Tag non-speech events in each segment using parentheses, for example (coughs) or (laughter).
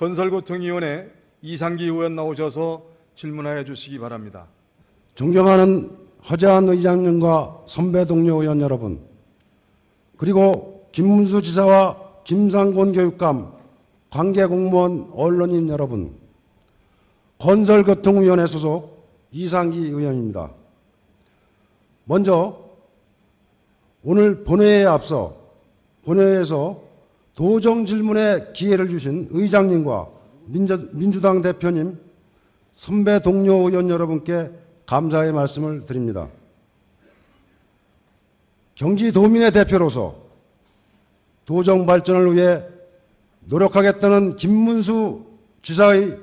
건설고통위원회 이상기 의원 나오셔서 질문하여 주시기 바랍니다. 존경하는 허재한 의장님과 선배 동료 의원 여러분, 그리고 김문수 지사와 김상곤 교육감, 관계 공무원, 언론인 여러분, 건설교통위원회 소속 이상기 의원입니다. 먼저 오늘 본회의에 앞서 본회의에서 도정 질문의 기회를 주신 의장님과 민주, 민주 당 대표님, 선배 동료 의원 여러분께 감사의 말씀을 드립니다. 경기도민의 대표로서 도정 발전을 위해 노력하겠다는 김문수 지사의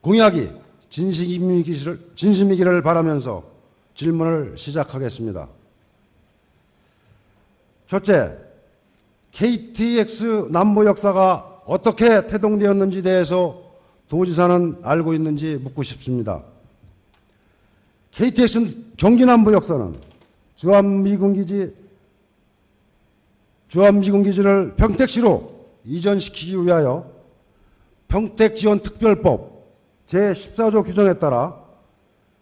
공약이 진심이기를, 진심이기를 바라면서 질문을 시작하겠습니다. 첫째, KTX 남부 역사가 어떻게 태동되었는지 대해서 도지사는 알고 있는지 묻고 싶습니다. KTX 경기 남부 역사는 주한미군기지 주한미군기지를 평택시로 이전시키기 위하여 평택지원특별법 제14조 규정에 따라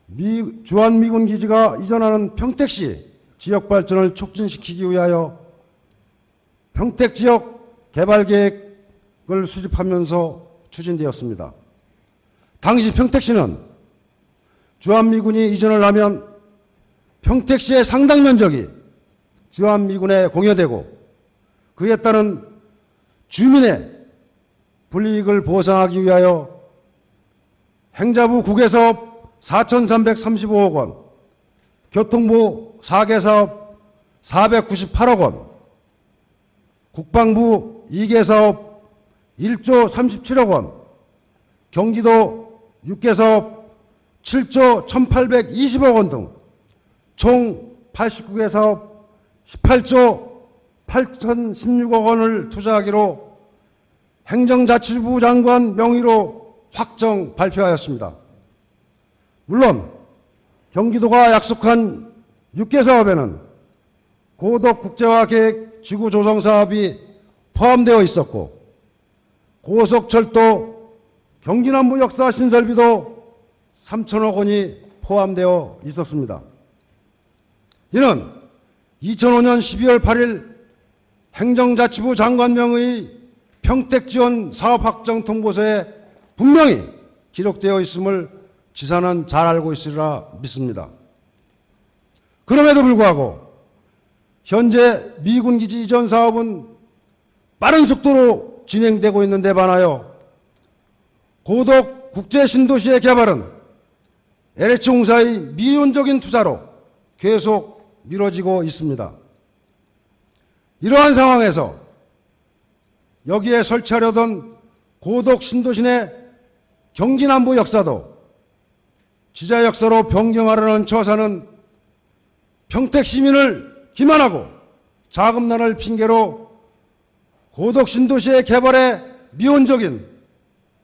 미, 주한미군기지가 이전하는 평택시 지역발전을 촉진시키기 위하여 평택 지역 개발 계획을 수립하면서 추진되었습니다. 당시 평택시는 주한미군이 이전을 하면 평택시의 상당 면적이 주한미군에 공여되고 그에 따른 주민의 불이익을 보상하기 위하여 행자부 국외사업 4,335억 원, 교통부 4개 사업 498억 원, 국방부 2개 사업 1조 37억 원, 경기도 6개 사업 7조 1820억 원 등 총 89개 사업 18조 8016억 원을 투자하기로 행정자치부 장관 명의로 확정 발표하였습니다. 물론 경기도가 약속한 6개 사업에는 고덕 국제화 계획 지구 조성 사업이 포함되어 있었고 고속철도 경기남부 역사 신설비도 3천억 원이 포함되어 있었습니다. 이는 2005년 12월 8일 행정자치부 장관명의 평택지원 사업 확정 통보서에 분명히 기록되어 있음을 지사는 잘 알고 있으리라 믿습니다. 그럼에도 불구하고 현재 미군 기지 이전 사업은 빠른 속도로 진행되고 있는데 반하여 고덕 국제 신도시의 개발은 LH공사의 미온적인 투자로 계속 미뤄지고 있습니다. 이러한 상황에서 여기에 설치하려던 고덕 신도시내 경기남부 역사도 지자 역사로 변경하려는 처사는 평택 시민을 기만하고 자금난을 핑계로 고덕 신도시의 개발에 미온적인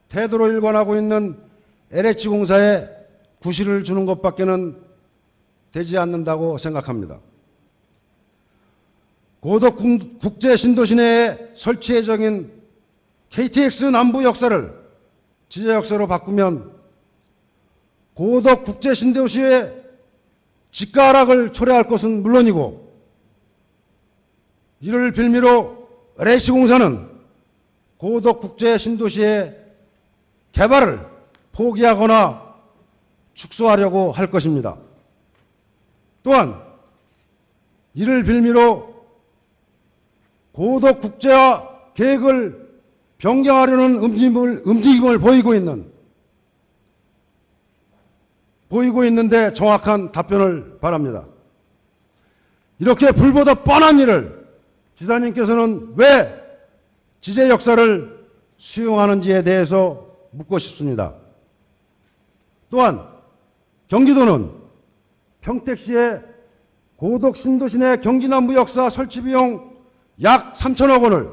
태도로 일관하고 있는 LH공사에 구실을 주는 것밖에는 되지 않는다고 생각합니다. 고덕 국제 신도시 내에 설치 예정인 KTX 남부 역사를 지자 역사로 바꾸면 고덕 국제 신도시의 집가 하락을 초래할 것은 물론이고 이를 빌미로 LH공사는 고덕 국제 신도시의 개발을 포기하거나 축소하려고 할 것입니다. 또한 이를 빌미로 고독 국제화 계획을 변경하려는 움직임을, 움직임을 보이고 있는 보이고 있는데 정확한 답변을 바랍니다. 이렇게 불보다 뻔한 일을 지사님께서는 왜 지제 역사를 수용하는지에 대해서 묻고 싶습니다. 또한 경기도는 평택시의 고덕 신도시 내 경기남부 역사 설치 비용 약 3천억 원을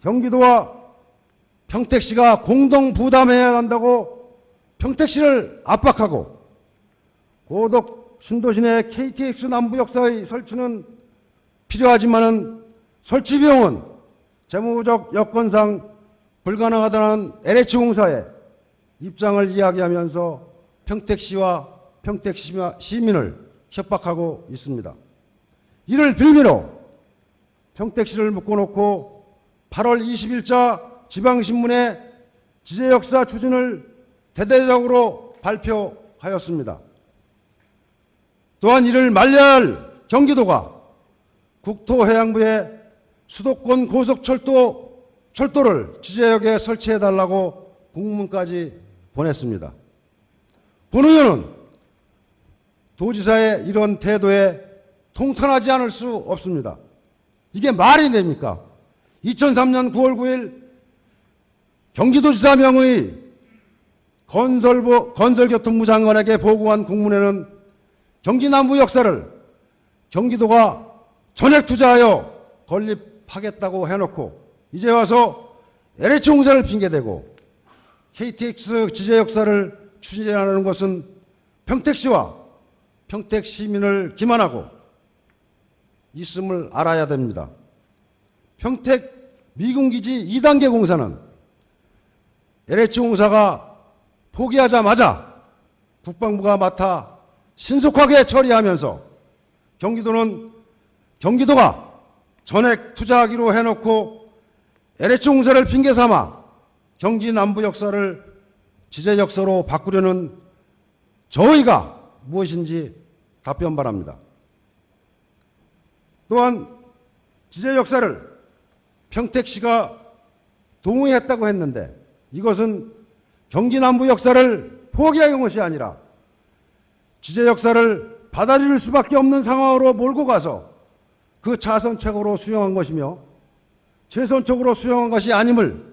경기도와 평택시가 공동 부담해야 한다고 평택시를 압박하고 고덕 신도시 내 KTX 남부 역사의 설치는 필요하지만은 설치 비용은 재무적 여건상 불가능하다는 LH공사의 입장을 이야기하면서 평택시와 평택 시민을 협박하고 있습니다. 이를 빌미로 평택시를 묶어놓고 8월 20일자 지방신문에 지제역사 추진을 대대적으로 발표하였습니다. 또한 이를 만리할 경기도가 국토해양부에 수도권 고속철도 철도를 지제역에 설치해 달라고 공문까지 보냈습니다. 본 의원은 도지사의 이런 태도에 통탄하지 않을 수 없습니다. 이게 말이 됩니까? 2003년 9월 9일 경기도지사 명의 건설부, 건설교통부 장관에게 보고한 공문에는 경기 남부 역사를 경기도가 전액 투자하여 건립 하겠다고 해놓고 이제 와서 LH공사를 핑계대고 KTX 지제 역사를 추진하는 것은 평택시와 평택 시민을 기만하고 있음을 알아야 됩니다. 평택 미군기지 2단계 공사는 LH공사가 포기하자마자 국방부가 맡아 신속하게 처리하면서 경기도는 경기도가 전액 투자하기로 해놓고 LH공사를 핑계 삼아 경기 남부 역사를 지제 역사로 바꾸려는 저의가 무엇인지 답변 바랍니다. 또한 지제 역사를 평택 시가 동의했다고 했는데 이것은 경기 남부 역사를 포기한 것이 아니라 지제 역사를 받아들일 수밖에 없는 상황으로 몰고 가서 그 자선책으로 수용한 것이며 최선책으로 수용한 것이 아님을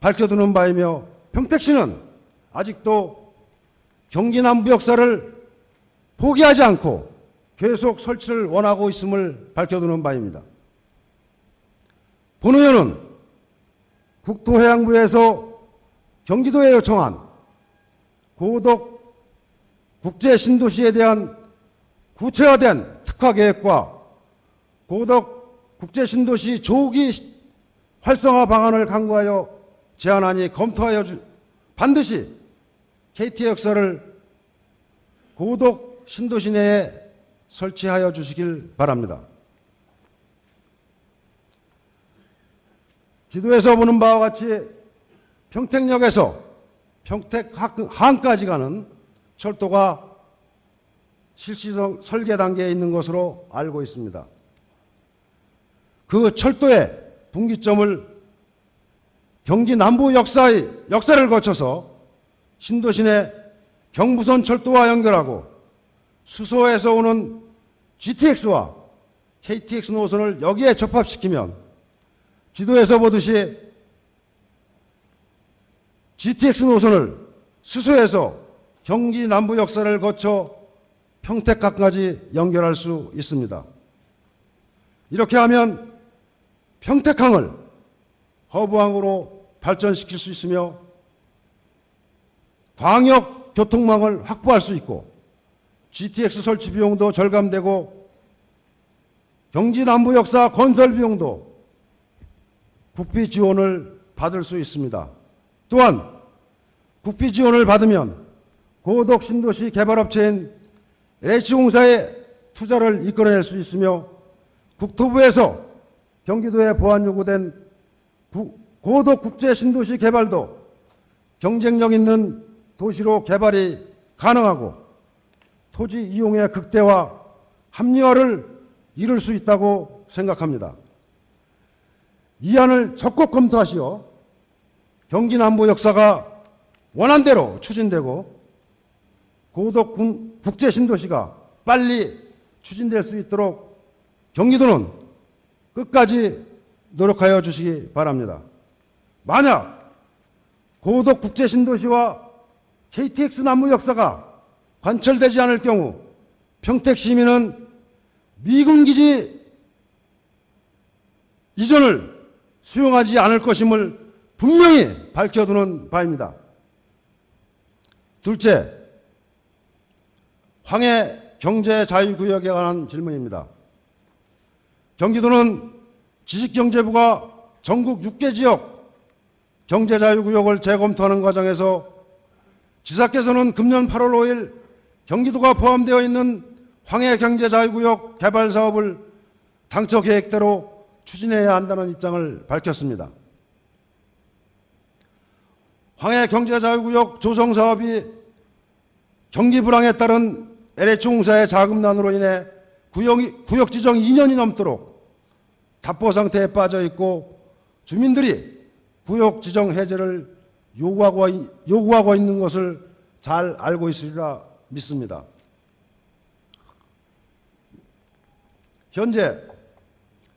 밝혀두는 바이며 평택시는 아직도 경기 남부 역사를 포기하지 않고 계속 설치를 원하고 있음을 밝혀두는 바입니다. 본 의원은 국토해양부에서 경기도에 요청한 고덕 국제 신도시에 대한 구체화된 특화 계획과 고덕 국제 신도시 조기 활성화 방안을 강구하여 제안하니 검토하여 주, 반드시 KT 역사를 고덕 신도시 내에 설치하여 주시길 바랍니다. 지도에서 보는 바와 같이 평택역에서 평택항까지 가는 철도가 실시 설계 단계에 있는 것으로 알고 있습니다. 그 철도의 분기점을 경기 남부 역사의 역사를 거쳐서 신도시내 경부선 철도와 연결하고 수소에서 오는 GTX와 KTX 노선을 여기에 접합시키면 지도에서 보듯이 GTX 노선을 수소에서 경기 남부 역사를 거쳐 평택항까지 연결할 수 있습니다. 이렇게 하면 평택항을 허브항으로 발전시킬 수 있으며 광역 교통망을 확보할 수 있고 GTX 설치 비용도 절감되고 경기 남부 역사 건설 비용도 국비 지원을 받을 수 있습니다. 또한 국비 지원을 받으면 고덕 신도시 개발업체인 LH공사의 투자를 이끌어낼 수 있으며 국토부에서 경기도에 보안 요구된 고덕 국제 신도시 개발도 경쟁력 있는 도시로 개발이 가능하고 토지 이용의 극대화, 합리화를 이룰 수 있다고 생각합니다. 이 안을 적극 검토하시어 경기 남부 역사가 원한대로 추진되고 고덕 국제 신도시가 빨리 추진될 수 있도록 경기도는 끝까지 노력하여 주시기 바랍니다. 만약 고덕 국제 신도시와 KTX 남부 역사가 관철되지 않을 경우 평택 시민은 미군 기지 이전을 수용하지 않을 것임을 분명히 밝혀두는 바입니다. 둘째, 황해 경제 자유구역에 관한 질문입니다. 경기도는 지식경제부가 전국 6개 지역 경제 자유구역을 재검토하는 과정에서 지사께서는 금년 8월 5일 경기도가 포함되어 있는 황해 경제 자유구역 개발 사업을 당초 계획대로 추진해야 한다는 입장을 밝혔습니다. 황해 경제 자유구역 조성 사업이 경기 불황에 따른 LH공사의 자금난으로 인해 구역, 구역 지정 2년이 넘도록 답보 상태에 빠져 있고 주민들이 구역 지정 해제를 요구하고, 이- 요구하고 있는 것을 잘 알고 있으리라 믿습니다. 현재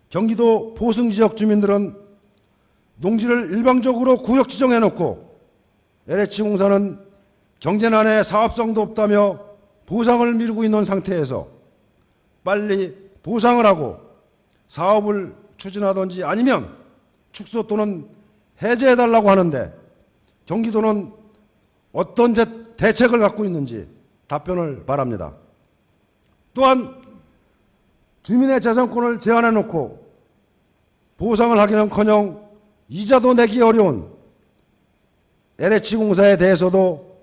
경기도 보승 지역 주민들은 농지를 일방적으로 구역 지정해 놓고 LH공사는 경제난에 사업성도 없다며 보상을 미루고 있는 상태에서 빨리 보상을 하고 사업을 추진하든지 아니면 축소 또는 해제해달라고 하는데 경기도는 어떤 대- 대책을 갖고 있는지 답변을 바랍니다. 또한 주민의 재산권을 제한해 놓고 보상을 하기는커녕 이자도 내기 어려운 LH공사에 대해서도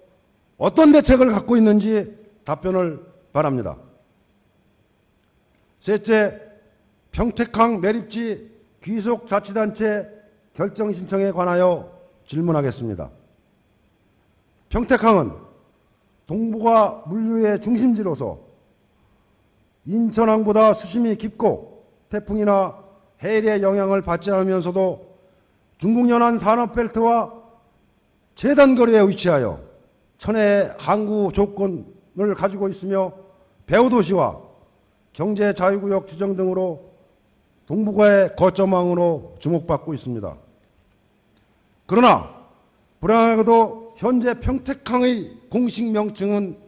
어떤 대책을 갖고 있는지 답변을 바랍니다. 셋째, 평택항 매립지 귀속자치단체 결정 신청에 관하여 질문하겠습니다. 평택항은 동북아 물류의 중심지로서 인천항보다 수심이 깊고 태풍이나 해일의 영향을 받지 않으면서도 중국 연안 산업벨트와 최단 거리에 위치하여 천혜의 항구 조건 을 가지고 있으며 배후도시와 경제 자유구역 지정 등으로 동북아의 거점항으로 주목받고 있습니다. 그러나 불행하게도 현재 평택항의 공식 명칭은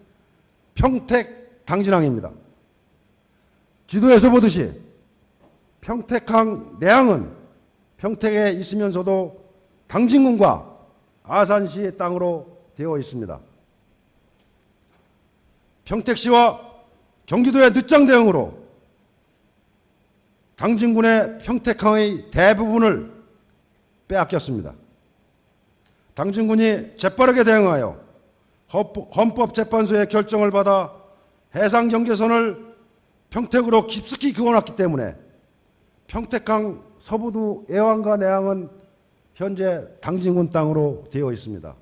평택 당진항입니다. 지도에서 보듯이 평택항 내항은 평택에 있으면서도 당진군과 아산시의 땅으로 되어 있습니다. 평택시와 경기도의 늦장 대응으로 당진군의 평택항의 대부분을 빼앗겼습니다. 당진군이 재빠르게 대응하여 헌법재판소의 결정을 받아 해상 경계선을 평택으로 깊숙이 그어놨기 때문에 평택항 서부두 애왕과 내항은 현재 당진군 땅으로 되어 있습니다.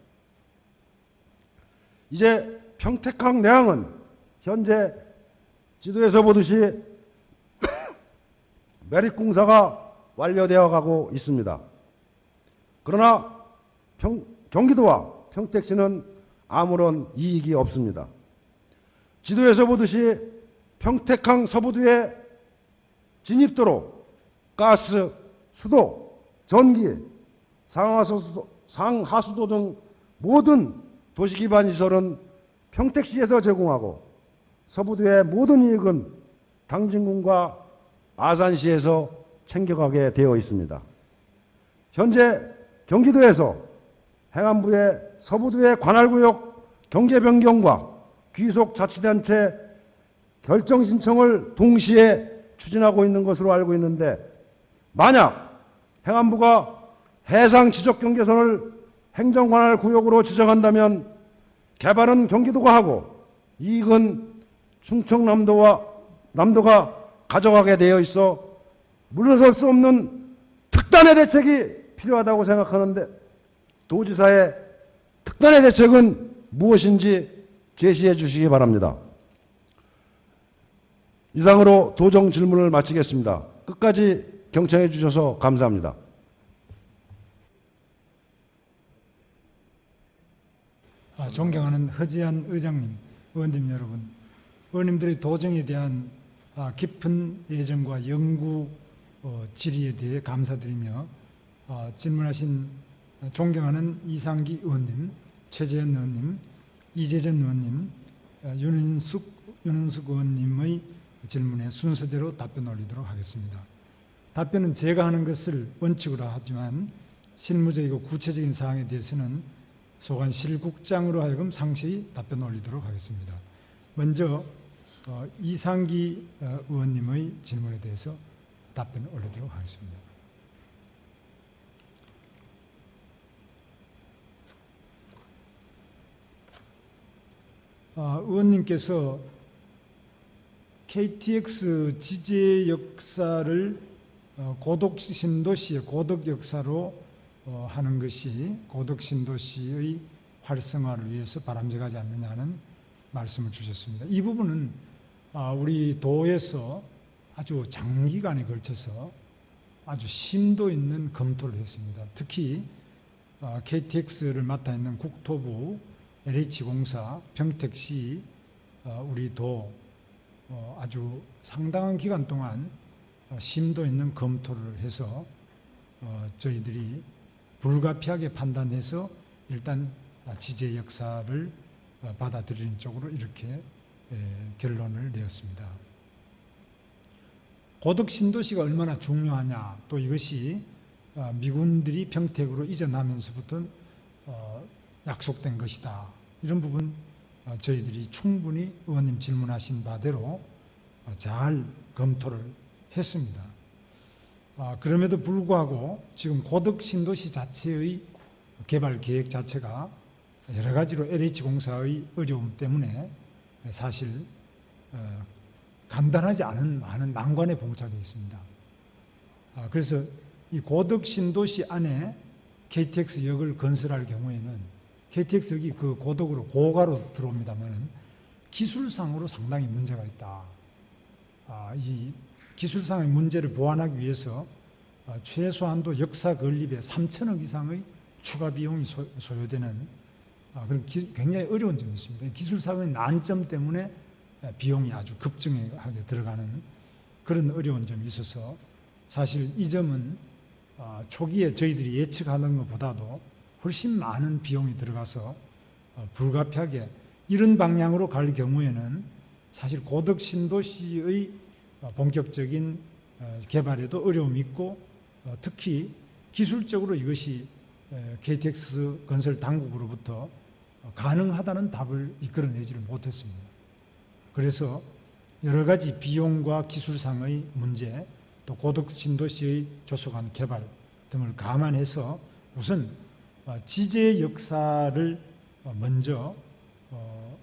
이제 평택항 내항은 현재 지도에서 보듯이 (coughs) 매립공사가 완료되어 가고 있습니다. 그러나 평- 경기도와 평택시는 아무런 이익이 없습니다. 지도에서 보듯이 평택항 서부두의 진입도로, 가스, 수도, 전기, 상하수도, 상하수도 등 모든 도시기반 시설은 평택시에서 제공하고 서부두의 모든 이익은 당진군과 아산시에서 챙겨가게 되어 있습니다. 현재 경기도에서 행안부의 서부두의 관할구역 경계 변경과 귀속자치단체 결정 신청을 동시에 추진하고 있는 것으로 알고 있는데 만약 행안부가 해상 지적 경계선을 행정관할 구역으로 지정한다면 개발은 경기도가 하고 이익은 충청남도와 남도가 가져가게 되어 있어 물러설 수 없는 특단의 대책이 필요하다고 생각하는데 도지사의 특단의 대책은 무엇인지 제시해 주시기 바랍니다. 이상으로 도정 질문을 마치겠습니다. 끝까지 경청해 주셔서 감사합니다. 아, 존경하는 허지한 의장님, 의원님 여러분, 의원님들의 도정에 대한 아, 깊은 예정과 연구 어, 질의에 대해 감사드리며 아, 질문하신 존경하는 이상기 의원님, 최재현 의원님, 이재전 의원님, 아, 윤은숙, 윤은숙 의원님의 질문에 순서대로 답변 올리도록 하겠습니다. 답변은 제가 하는 것을 원칙으로 하지만 실무적이고 구체적인 사항에 대해서는 소관 실국장으로 하여금 상세히 답변 올리도록 하겠습니다. 먼저 어, 이상기 어, 의원님의 질문에 대해서 답변을 올리도록 하겠습니다. 어, 의원님께서 KTX 지지의 역사를 어, 고독 신도시의 고독 역사로 어, 하는 것이 고독 신도시의 활성화를 위해서 바람직하지 않느냐는 말씀을 주셨습니다. 이 부분은 우리 도에서 아주 장기간에 걸쳐서 아주 심도 있는 검토를 했습니다. 특히 어, KTX를 맡아 있는 국토부, LH공사, 평택시, 어, 우리 도 어, 아주 상당한 기간 동안 어, 심도 있는 검토를 해서 어, 저희들이 불가피하게 판단해서 일단 아, 지재 역사를 어, 받아들이는 쪽으로 이렇게 에, 결론을 내었습니다. 고덕 신도시가 얼마나 중요하냐 또 이것이 어, 미군들이 평택으로 이전하면서부터 어, 약속된 것이다 이런 부분 어, 저희들이 충분히 의원님 질문하신 바대로 어, 잘 검토를 했습니다. 아, 그럼에도 불구하고 지금 고덕 신도시 자체의 개발 계획 자체가 여러 가지로 LH공사의 어려움 때문에 사실 어, 간단하지 않은 많은 난관에 봉착해 있습니다. 아, 그래서 이 고덕 신도시 안에 KTX역을 건설할 경우에는 KTX역이 그 고덕으로 고가로 들어옵니다만 기술상으로 상당히 문제가 있다. 아, 이 기술상의 문제를 보완하기 위해서 아, 최소한도 역사 건립에 3천억 이상의 추가 비용이 소, 소요되는 아, 그런 기- 굉장히 어려운 점이 있습니다. 기술상의 난점 때문에 아, 비용이 아주 급증하게 들어가는 그런 어려운 점이 있어서 사실 이 점은 아, 초기에 저희들이 예측하는 것보다도 훨씬 많은 비용이 들어가서 어, 불가피하게 이런 방향으로 갈 경우에는 사실 고덕 신도시의 어, 본격적인 어, 개발에도 어려움이 있고 어, 특히 기술적으로 이것이 에, KTX 건설 당국으로부터 어, 가능하다는 답을 이끌어내지를 못했습니다. 그래서 여러 가지 비용과 기술상의 문제, 또 고덕 신도시의 조속한 개발 등을 감안해서 우선 어, 지제 역사를 어, 먼저 어,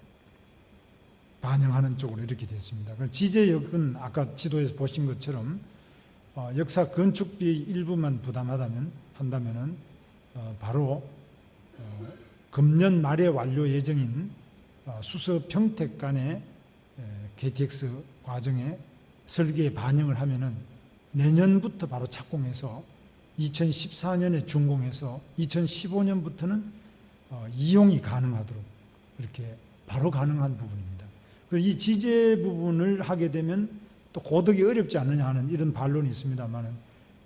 반영하는 쪽으로 이렇게 됐습니다. 그 지제역은 아까 지도에서 보신 것처럼 어, 역사 건축비 일부만 부담하다면 한다면은 어, 바로 어, 금년 말에 완료 예정인 어, 수서 평택 간의 에, KTX 과정에 설계에 반영을 하면은 내년부터 바로 착공해서 2014년에 준공해서 2015년부터는 어, 이용이 가능하도록 이렇게 바로 가능한 부분입니다. 그이 지재 부분을 하게 되면 또 고득이 어렵지 않느냐 하는 이런 반론이 있습니다만은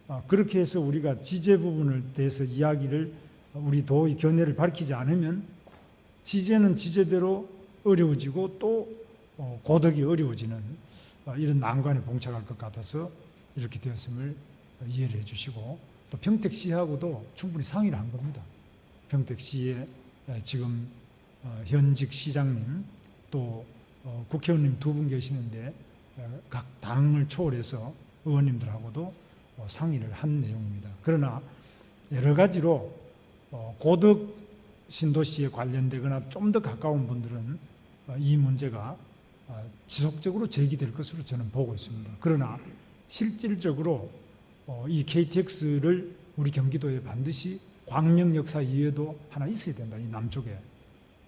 아, 그렇게 해서 우리가 지재 부분을 대해서 이야기를 우리 도의 견해를 밝히지 않으면 지재는 지재대로 어려워지고 또 어, 고득이 어려워지는 어, 이런 난관에 봉착할 것 같아서 이렇게 되었음을 이해를 해주시고 또 평택 시하고도 충분히 상의를 한 겁니다. 평택시에 에, 지금 어, 현직 시장님 또 어, 국회의원님 두 분 계시는데 어, 각 당을 초월해서 의원님들하고도 어, 상의를 한 내용입니다. 그러나 여러 가지로 어, 고덕 신도시에 관련되거나 좀 더 가까운 분들은 어, 이 문제가 어, 지속적으로 제기될 것으로 저는 보고 있습니다. 그러나 실질적으로 어, 이 KTX를 우리 경기도에 반드시 광명 역사 이외에도 하나 있어야 된다. 이 남쪽에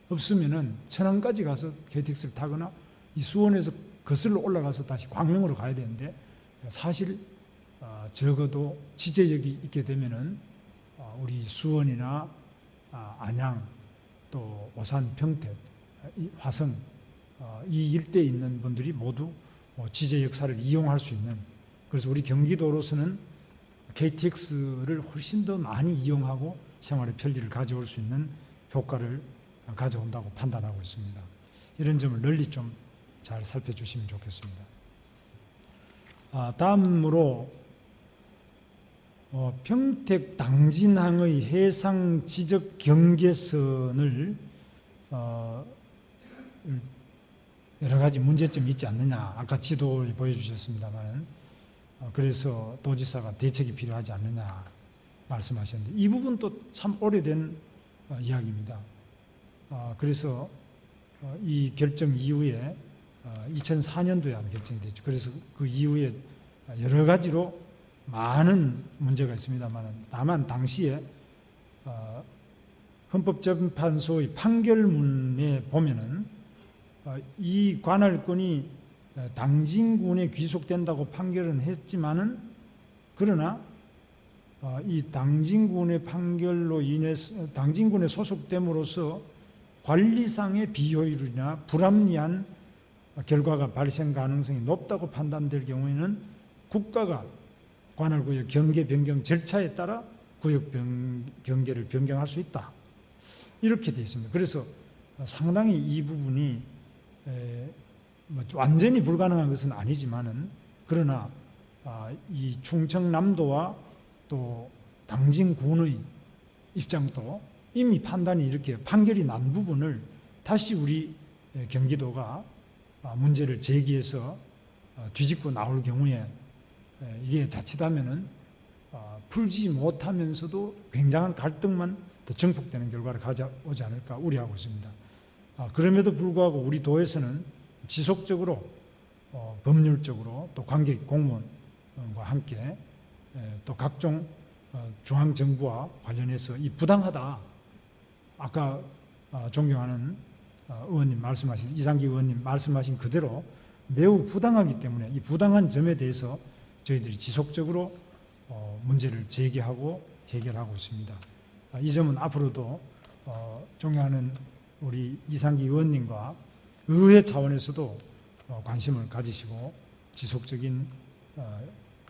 없으면은 천안까지 가서 KTX를 타거나 이 수원에서 거슬러 올라가서 다시 광명으로 가야 되는데 사실 어, 적어도 지제역이 있게 되면은 어, 우리 수원이나 아, 안양 또 오산 평택 이 화성 어, 이 일대에 있는 분들이 모두 뭐 지제 역사를 이용할 수 있는 그래서 우리 경기도로서는 KTX를 훨씬 더 많이 이용하고 생활의 편리를 가져올 수 있는 효과를 가져온다고 판단하고 있습니다. 이런 점을 널리 좀 잘 살펴주시면 좋겠습니다. 아, 다음으로 어, 평택 당진항의 해상 지적 경계선을 어, 여러 가지 문제점이 있지 않느냐. 아까 지도에 보여주셨습니다만, 어, 그래서 도지사가 대책이 필요하지 않느냐 말씀하셨는데, 이 부분도 참 오래된 어, 이야기입니다. 어, 그래서 어, 이 결정 이후에 어, 2004년도에 아마 결정이 됐죠. 그래서 그 이후에 여러 가지로 많은 문제가 있습니다만 다만 당시에 어, 헌법재판소의 판결문에 보면은 어, 이 관할권이 어, 당진군에 귀속된다고 판결은 했지만은 그러나 어, 이 당진군의 판결로 인해서 당진군에 소속됨으로써 관리상의 비효율이나 불합리한 결과가 발생 가능성이 높다고 판단될 경우에는 국가가 관할구역 경계 변경 절차에 따라 구역 변, 경계를 변경할 수 있다. 이렇게 되어 있습니다. 그래서 상당히 이 부분이 에, 뭐 완전히 불가능한 것은 아니지만은 그러나 아, 이 충청남도와 또 당진군의 입장도 이미 판단이 이렇게 판결이 난 부분을 다시 우리 에, 경기도가 아, 문제를 제기해서 어, 뒤집고 나올 경우에 에, 이게 자칫하면은 아, 풀지 못하면서도 굉장한 갈등만 더 증폭되는 결과를 가져오지 않을까 우려하고 있습니다. 아, 그럼에도 불구하고 우리 도에서는 지속적으로 어, 법률적으로 또 관계 공무원과 함께 에, 또 각종 어, 중앙 정부와 관련해서 이 부당하다. 아까 어, 존경하는 어, 의원님 말씀하신 이상기 의원님 말씀하신 그대로 매우 부당하기 때문에 이 부당한 점에 대해서 저희들이 지속적으로 어, 문제를 제기하고 해결하고 있습니다. 아, 이 점은 앞으로도 어, 존경하는 우리 이상기 의원님과 의회 차원에서도 어, 관심을 가지시고 지속적인 어,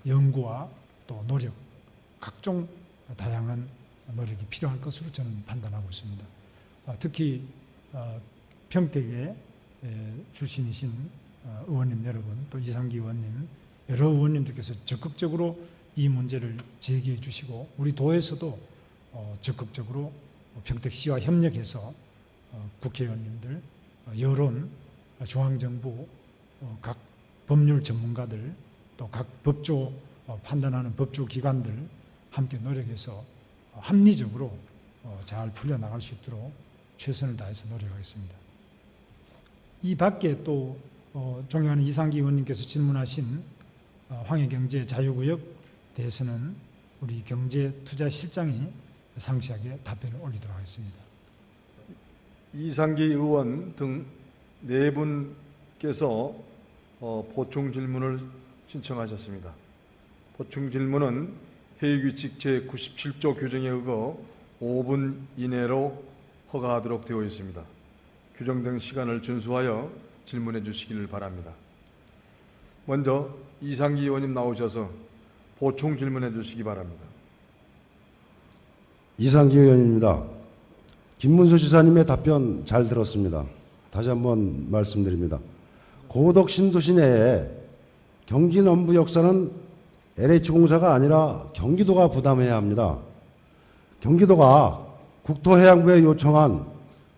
연구와 또 노력, 각종 다양한 노력이 필요할 것으로 저는 판단하고 있습니다. 아, 특히 어, 평택의 에, 출신이신 어, 의원님 여러분, 또 이상기 의원님, 여러 의원님들께서 적극적으로 이 문제를 제기해 주시고 우리 도에서도 어, 적극적으로 평택시와 협력해서 어, 국회의원님들, 어, 여론, 어, 중앙정부, 어, 각 법률 전문가들, 또 각 법조 어, 판단하는 법조 기관들 함께 노력해서 어, 합리적으로 어, 잘 풀려나갈 수 있도록 최선을 다해서 노력하겠습니다. 이 밖에 또 어, 존경하는 이상기 의원님께서 질문하신 어, 황해경제 자유구역 대해서는 우리 경제투자실장이 상세하게 답변을 올리도록 하겠습니다. 이상기 의원 등 네 분께서 어, 보충 질문을 신청하셨습니다. 보충 질문은 회의규칙 제97조 규정에 의거 5분 이내로 허가하도록 되어 있습니다. 규정된 시간을 준수하여 질문해 주시기를 바랍니다. 먼저 이상기 의원님 나오셔서 보충 질문해 주시기 바랍니다. 이상기 의원입니다. 김문수 지사님의 답변 잘 들었습니다. 다시 한번 말씀드립니다. 고덕 신도 시 내에 경기 남부 역사는 LH공사가 아니라 경기도가 부담해야 합니다. 경기도가 국토해양부에 요청한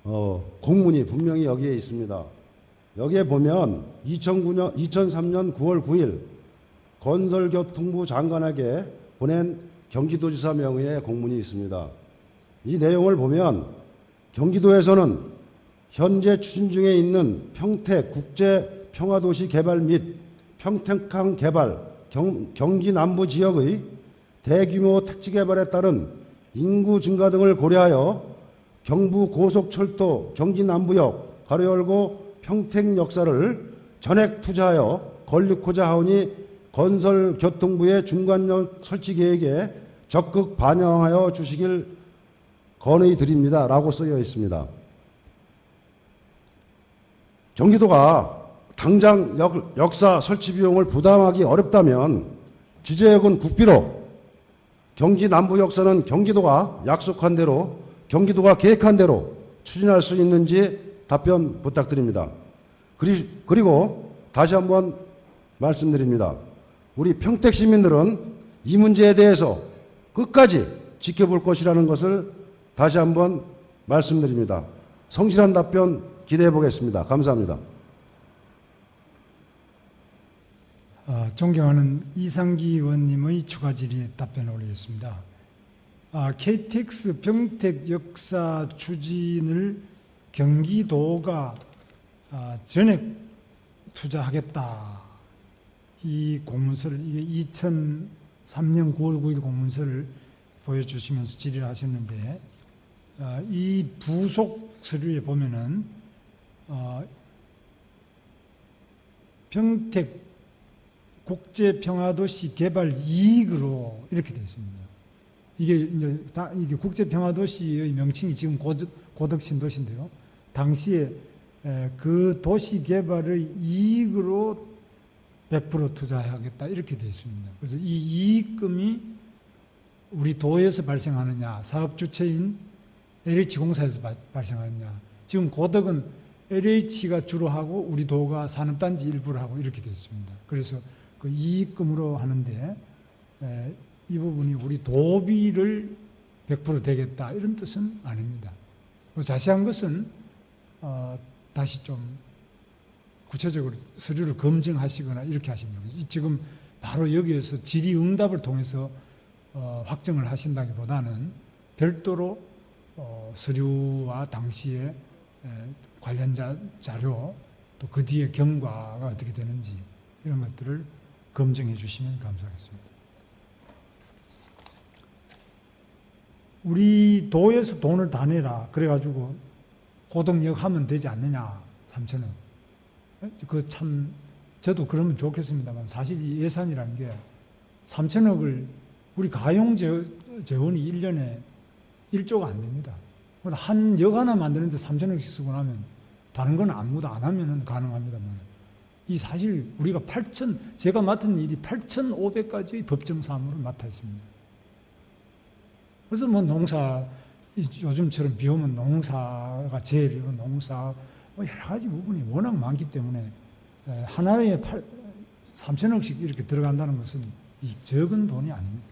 어, 공문이 분명히 여기에 있습니다. 여기에 보면 2009년, 2003년 9월 9일 건설교통부 장관에게 보낸 경기도지사 명의의 공문이 있습니다. 이 내용을 보면 경기도에서는 현재 추진 중에 있는 평택 국제 평화도시 개발 및 평택항 개발 경, 경기 남부 지역의 대규모 택지 개발에 따른 인구 증가 등을 고려하여 경부 고속철도 경기 남부역 가로 열고 평택 역사를 전액 투자하여 건립고자 하오니 건설교통부의 중간역 설치 계획에 적극 반영하여 주시길 건의 드립니다. 라고 쓰여 있습니다. 경기도가 당장 역, 역사 설치 비용을 부담하기 어렵다면 지제역은 국비로 경기 남부 역사는 경기도가 약속한 대로 경기도가 계획한 대로 추진할 수 있는지 답변 부탁드립니다. 그리, 그리고 다시 한번 말씀드립니다. 우리 평택 시민들은 이 문제에 대해서 끝까지 지켜볼 것이라는 것을 다시 한번 말씀드립니다. 성실한 답변 기대해 보겠습니다. 감사합니다. 아, 존경하는 이상기 의원님의 추가 질의에 답변을 올리겠습니다. 아, KTX 병택 역사 추진을 경기도가 아, 전액 투자하겠다. 이 공문서를 이게 2003년 9월 9일 공문서를 보여주시면서 질의를 하셨는데 아, 이 부속 서류에 보면은 어, 평택 국제평화도시 개발 이익으로 이렇게 되어 있습니다. 이게 이제 다 이게 국제평화도시의 명칭이 지금 고덕, 고덕 신도시인데요. 당시에 에, 그 도시 개발의 이익으로 100% 투자하겠다 이렇게 되어 있습니다. 그래서 이 이익금이 우리 도에서 발생하느냐, 사업 주체인 LH공사에서 바- 발생하느냐. 지금 고덕은 LH가 주로 하고 우리 도가 산업단지 일부를 하고 이렇게 되어 있습니다. 그래서 그 이익금으로 하는데 에, 이 부분이 우리 도비를 100% 되겠다 이런 뜻은 아닙니다. 그 자세한 것은 어, 다시 좀 구체적으로 서류를 검증하시거나 이렇게 하시면 됩니다. 지금 바로 여기에서 질의응답을 통해서 어, 확정을 하신다기보다는 별도로 어, 서류와 당시에 에, 관련 자 자료 또 그 뒤에 경과가 어떻게 되는지 이런 것들을 검증해 주시면 감사하겠습니다. 우리 도에서 돈을 다 내라 그래가지고 고동역 하면 되지 않느냐 3천 원 그 참 저도 그러면 좋겠습니다만 사실 이 예산이라는 게 3천억을 우리 가용 재- 재원이 1년에 1조가 안 됩니다. 한 역 하나 만드는데 3천억씩 쓰고 나면 다른 건 아무것도 안 하면은 가능합니다만 이 사실 우리가 8천 제가 맡은 일이 8,500가지의 법정 사무를 맡아 있습니다. 그래서 뭐 농사 이- 요즘처럼 비 오면 농사가 제일이고 농사 뭐 여러 가지 부분이 워낙 많기 때문에 에, 하나에 8, 3천억씩 이렇게 들어간다는 것은 이 적은 돈이 아닙니다.